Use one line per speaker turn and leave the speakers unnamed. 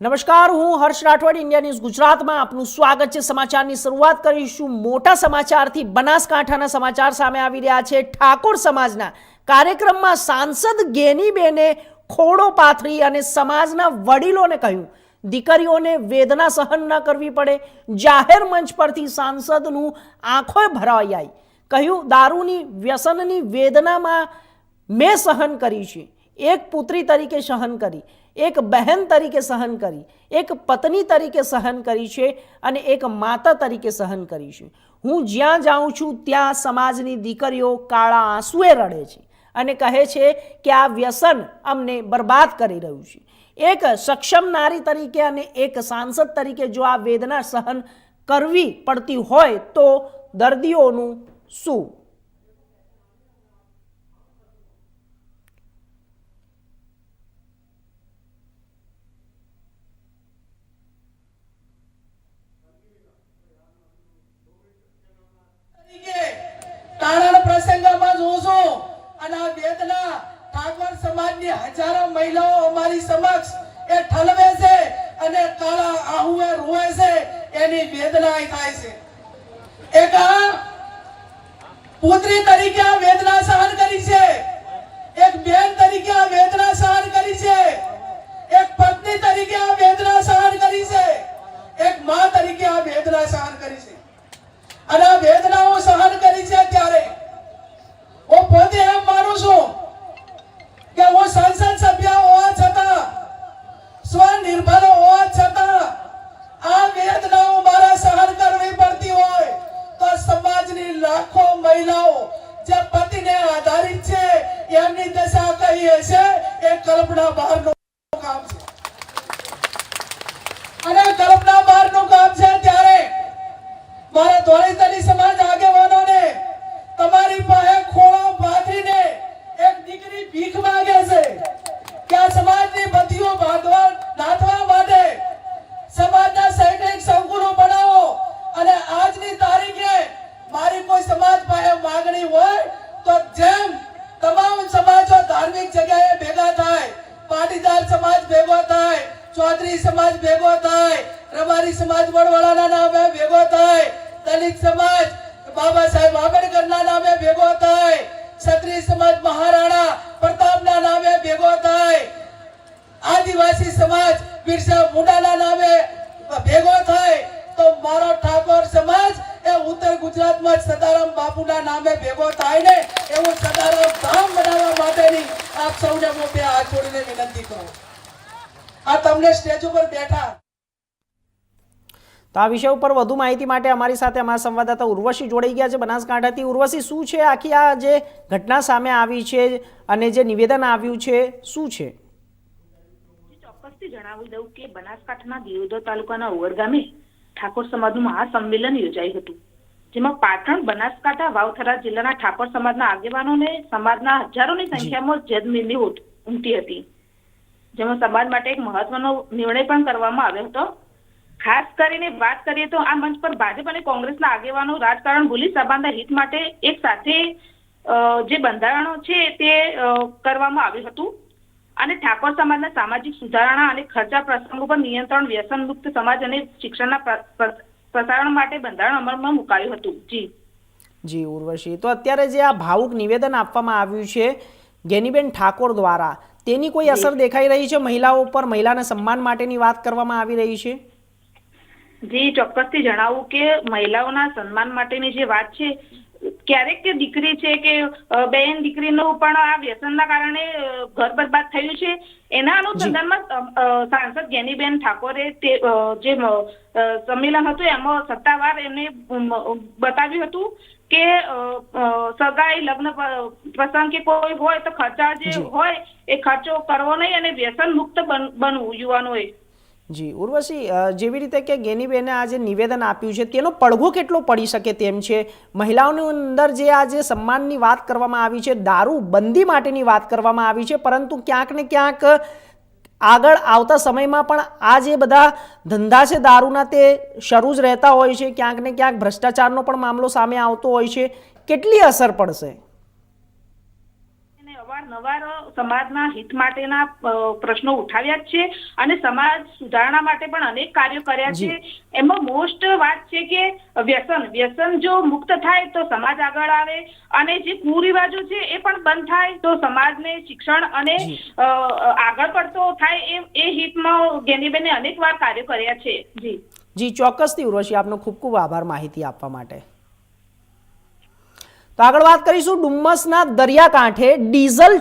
નમસ્કાર, હું હર્ષ Rathod, India news ગુજરાતમાં આપનું સ્વાગત છે. સમાચારની શરૂઆત કરીશું મોટા સમાચારથી. બનાસકાંઠાના સમાચાર સામે આવી રહ્યા છે. ઠાકોર સમાજના કાર્યક્રમમાં સાંસદ ગેનીબેને ખોડો પાથરી અને સમાજના વડીલોને કહ્યું, દીકરીઓને વેદના સહન ન કરવી પડે. જાહેર મંચ પરથી સાંસદનું આંખો ભરાઈ કહ્યું, દારૂની વ્યસનની વેદનામાં મેં સહન કરી છે. એક પુત્રી તરીકે સહન કરી. એક બહેન તરીકે સહન કરી, એક પત્ની તરીકે સહન કરી છે અને એક માતા તરીકે સહન કરી છે. હું જ્યાં જાઉં છું ત્યાં સમાજની દીકરીઓ કાળા આંસુએ રડે છે અને કહે છે કે આ વ્યસન અમને બરબાદ કરી રહ્યું છે. એક સક્ષમ નારી તરીકે અને એક સાંસદ તરીકે જો આ વેદના સહન કરવી પડતી હોય તો દર્દીઓનું શું
તરીકે તારણ પ્રસંગમાં જોઉં છું અને આ વેદના ઠાકોર સમાજની હજારો મહિલાઓ અમારી સમક્ષ એ ઠલવે છે અને કાળા આહુએ રોવે છે, એની વેદના થાય છે. એક પુત્રી તરીકે આ વેદના સહન કરી છે. એક બેન તરીકે આ વેદના સહન કરી છે. એક પત્ની તરીકે આ વેદના સહન કરી છે. મહિલાઓ જે પતિને આધારિત છે, એમની દશા કહીએ છે એ કલ્પના બહારનું કામ છે. અને કલ્પના બહારનું ચૌધરી સમાજ ભેગો થાય. રબારી સમાજ વડવાળાના નામે ભેગો થાય. દલિત સમાજ બાબા સાહેબ આંબેડકરના નામે ભેગો થાય. ક્ષત્રિય સમાજ મહારાણા પ્રતાપના નામે ભેગો થાય. આદિવાસી સમાજ બિરસા મુંડાના નામે ભેગો થાય. તો મારો ઠાકોર સમાજ એ ઉત્તર ગુજરાતમાં સદારામ બાપુના નામે ભેગો થાય ને, એવું સદારામ ધામ બનાવવા માટેની આપ સૌને મોટે હાથ જોડીને વિનંતી કરું આ તમને સ્ટેજ ઉપર બેઠા.
તો આ વિષય ઉપર વધુ માહિતી માટે અમારી સાથે અમારા સંવાદદાતા ઉર્વશી જોડાઈ ગયા છે. બનાસકાંઠાથી. ઉર્વશી શું છે? આખી આ જે ઘટના સામે આવી છે અને જે નિવેદન આવ્યું છે શું છે?
ચોક્કસથી જણાવી દઉં કે બનાસકાંઠાના દિયોદર તાલુકાના ગામે ઠાકોર સમાજનું મહાસંમેલન યોજાયું હતું જેમાં પાટણ બનાસકાંઠા વાવથરા જિલ્લાના ઠાકોર સમાજના આગેવાનોને સમાજના હજારોની સંખ્યામાં જદમીરની ઉમટી હતી. જેમાં સમાજ માટે એક મહત્વનો નિર્ણય પણ કરવામાં આવ્યો હતો. ખાસ કરીને વાત કરીએ તો આ મંચ પર ભાજપ અને કોંગ્રેસના આગેવાનો રાજકારણ ભૂલી સભાના હિત માટે એક સાથે જે બંધારણો છે તે કરવામાં આવ્યું હતું. અને ઠાકોર સમાજના સામાજિક સુધારણા અને ખર્ચા પ્રસંગો પર નિયંત્રણ વ્યસન મુક્ત સમાજ અને શિક્ષણના પ્ર- પ્ર- પ્રસારણ માટે બંધારણ અમલમાં મુકાયું હતું. જી.
જી, ઉર્વશી. તો અત્યારે જે આ ભાવુક નિવેદન આપવામાં આવ્યું છે, ગેનીબેન ઠાકોર દ્વારા તેની કોઈ અસર દેખાઈ રહી છે મહિલાઓ પર મહિલાના સન્માન માટેની વાત કરવામાં આવી રહી છે?
જી ચોક્કસથી જણાવું કે મહિલાઓના સન્માન માટેની જે વાત છે ક્યારેક કે દીકરી છે કે બેન દીકરીનું પણ આ વ્યસનના કારણે ઘર બરબાદ થયું છે. એના અનુસંધાનમાં સાંસદ જ્ઞાનીબેન ઠાકોરે તે જે સંમેલન હતું એમાં સત્તાવાર એમને બતાવ્યું હતું કે સગાઈ લગ્ન પ્રસંગ કે કોઈ હોય તો ખર્ચા જે હોય એ ખર્ચો કરવો નહીં અને વ્યસન મુક્ત બનવું યુવાનોએ
જી ઉર્વશી જેવી રીતે કે ગેનીબેને આજે નિવેદન આપ્યું છે તેનો પડઘો કેટલો પડી શકે તેમ છે? મહિલાઓની અંદર જે આજે સન્માનની વાત કરવામાં આવી છે દારૂ બંધી માટેની વાત કરવામાં આવી છે પરંતુ ક્યાંક ને ક્યાંક આગળ આવતા સમયમાં પણ આ જે બધા ધંધા છે દારૂના તે શરૂ જ રહેતા હોય છે. ક્યાંક ને ક્યાંક ભ્રષ્ટાચારનો પણ મામલો સામે આવતો હોય છે. કેટલી અસર પડશે?
અવારનવાર સમાજના હિત માટેના પ્રશ્નો ઉઠાવ્યા છે અને સમાજ સુધારણા માટે પણ અનેક કાર્યો કર્યા છે. એમાં મોસ્ટ વાત છે કે વ્યસન. વ્યસન જો મુક્ત થાય તો સમાજ આગળ આવે અને જે કુરિવાજો છે એ પણ બંધ થાય તો સમાજને શિક્ષણ અને આગળ પડતો થાય એ એ હિતમાં ગેનીબેને અનેક વાર કાર્યો કર્યા છે. જી.
જી ચોક્કસથી ઉર્વશી આપનો ખૂબ ખૂબ આભાર માહિતી આપવા માટે. તો આગળ વાત કરીશું ડુમ્મસના દરિયાકાંઠે ડીઝલ